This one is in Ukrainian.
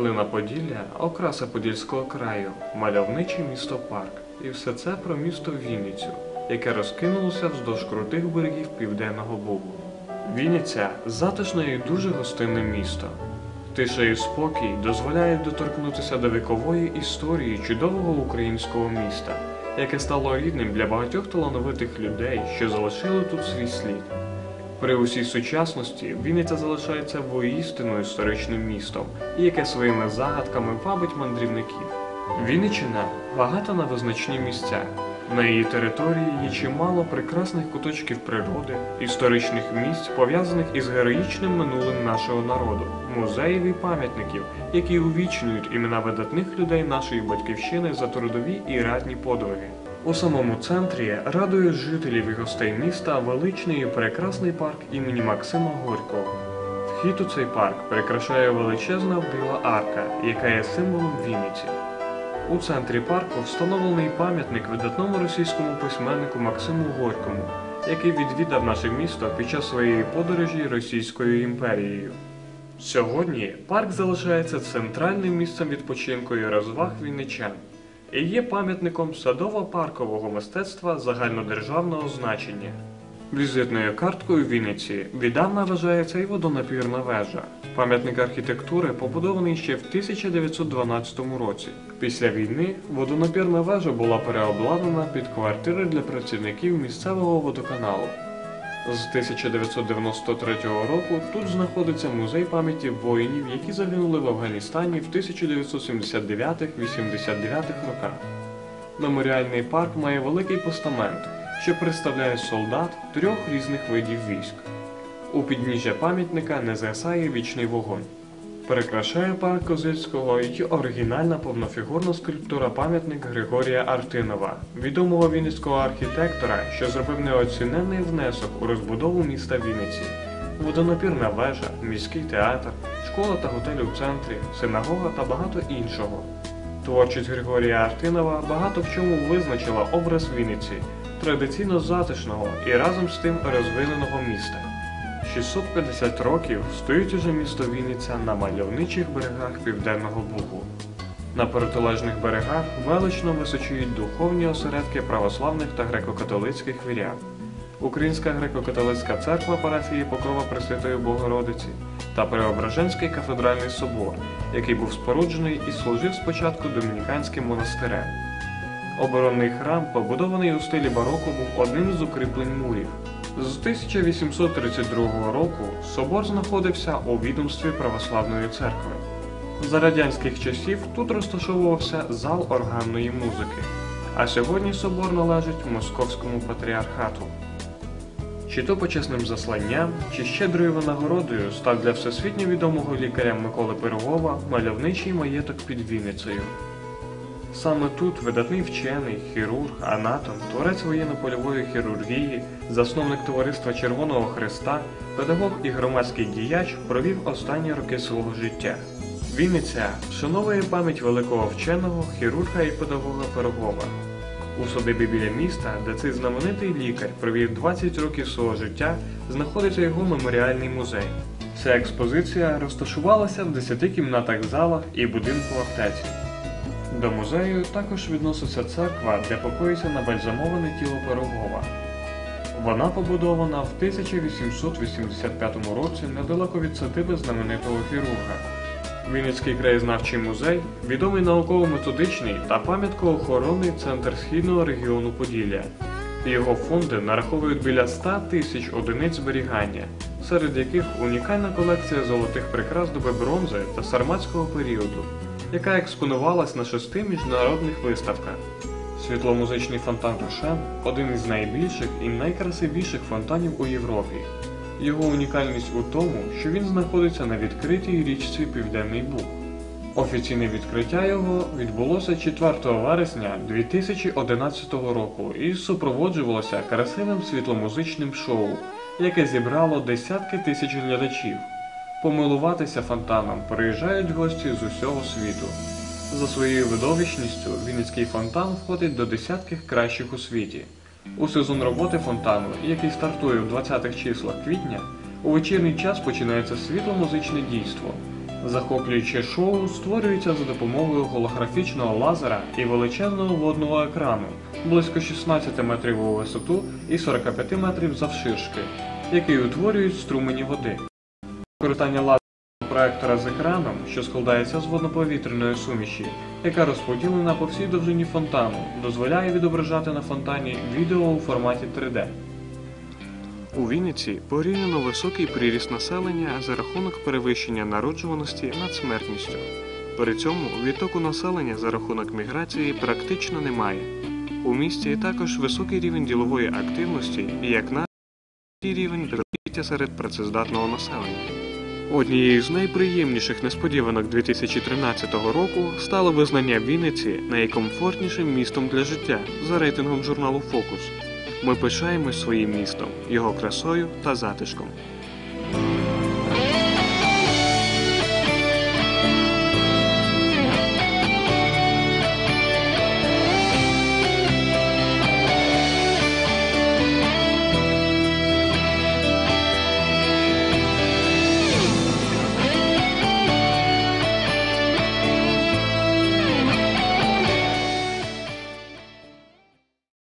Перлина Поділля, окраса Подільського краю, мальовниче місто Парк. І все це про місто Вінницю, яке розкинулося вздовж крутих берегів Південного Бугу. Вінниця затишне і дуже гостинне місто. Тиша і спокій дозволяють доторкнутися до вікової історії чудового українського міста, яке стало рідним для багатьох талановитих людей, що залишили тут свій слід. При усій сучасності Вінниця залишається воістину історичним містом, яке своїми загадками вабить мандрівників. Вінниччина багата на визначні місця. На її території є чимало прекрасних куточків природи, історичних місць, пов'язаних із героїчним минулим нашого народу, музеїв і пам'ятників, які увічнюють імена видатних людей нашої батьківщини за трудові і ратні подвиги. У самому центрі радує жителів і гостей міста величний і прекрасний парк імені Максима Горького. Вхід у цей парк прикрашає величезна біла арка, яка є символом Вінниці. У центрі парку встановлений пам'ятник видатному російському письменнику Максиму Горькому, який відвідав наше місто під час своєї подорожі Російською імперією. Сьогодні парк залишається центральним місцем відпочинку і розваг вінничан і є пам'ятником садово-паркового мистецтва загальнодержавного значення. Візитною карткою Вінниці віддавна вважається і водонапірна вежа. Пам'ятник архітектури побудований ще в 1912 році. Після війни водонапірна вежа була переобладнана під квартири для працівників місцевого водоканалу. З 1993 року тут знаходиться музей пам'яті воїнів, які загинули в Афганістані в 1979-89 роках. Меморіальний парк має великий постамент, що представляє солдат трьох різних видів військ. У підніжжя пам'ятника не згасає вічний вогонь. Перекрашає парк Козицького й оригінальна повнофігурна скульптура пам'ятник Григорія Артинова, відомого вінницького архітектора, що зробив неоціненний внесок у розбудову міста Вінниці. Водонапірна вежа, міський театр, школа та готель у центрі, синагога та багато іншого. Творчість Григорія Артинова багато в чому визначила образ Вінниці, традиційно затишного і разом з тим розвиненого міста. 650 років стоїть уже місто Вінниця на мальовничих берегах Південного Бугу. На протилежних берегах велично височують духовні осередки православних та греко-католицьких вірян. Українська греко-католицька церква парафії Покрова Пресвятої Богородиці та Преображенський кафедральний собор, який був споруджений і служив спочатку домініканським монастирем. Оборонний храм, побудований у стилі бароко, був одним з укріплень мурів. З 1832 року собор знаходився у відомстві Православної церкви. За радянських часів тут розташовувався зал органної музики, а сьогодні собор належить Московському патріархату. Чи то почесним засланням, чи щедрою винагородою став для всесвітньо відомого лікаря Миколи Пирогова мальовничий маєток під Вінницею. Саме тут видатний вчений, хірург, анатом, творець воєнно-польової хірургії, засновник товариства Червоного Христа, педагог і громадський діяч провів останні роки свого життя. Вінниця вшановує пам'ять великого вченого, хірурга і педагога Пирогова. У садибі біля міста, де цей знаменитий лікар провів 20 років свого життя, знаходиться його меморіальний музей. Ця експозиція розташувалася в 10 кімнатах залах і будинку аптеці. До музею також відноситься церква, де покоїться набальзамоване тіло Пирогова. Вона побудована в 1885 році недалеко від садиби знаменитого хірурга. Вінницький краєзнавчий музей відомий науково-методичний та пам'яткоохоронний центр східного регіону Поділля. Його фонди нараховують біля 100 тисяч одиниць зберігання, серед яких унікальна колекція золотих прикрас доби бронзи та сарматського періоду, яка експонувалась на шести міжнародних виставках. Світломузичний фонтан Рошен один із найбільших і найкрасивіших фонтанів у Європі. Його унікальність у тому, що він знаходиться на відкритій річці Південний Буг. Офіційне відкриття його відбулося 4 вересня 2011 року і супроводжувалося красивим світломузичним шоу, яке зібрало десятки тисяч глядачів. Помилуватися фонтаном приїжджають гості з усього світу. За своєю видовищністю Вінницький фонтан входить до десятки кращих у світі. У сезон роботи фонтану, який стартує в 20-х числах квітня, у вечірній час починається світло-музичне дійство. Захоплююче шоу створюється за допомогою голографічного лазера і величезного водного екрану близько 16 метрів у висоту і 45 метрів завширшки, який утворюють струмені води. Використання лазерного проектора з екраном, що складається з водноповітряної суміші, яка розподілена по всій довжині фонтану, дозволяє відображати на фонтані відео у форматі 3D. У Вінниці порівняно високий приріст населення за рахунок перевищення народжуваності над смертністю. При цьому відтоку населення за рахунок міграції практично немає. У місті також високий рівень ділової активності і як наслідок рівень безробіття серед працездатного населення. Однією з найприємніших несподіванок 2013 року стало визнання Вінниці найкомфортнішим містом для життя за рейтингом журналу Фокус. Ми пишаємось своїм містом, його красою та затишком.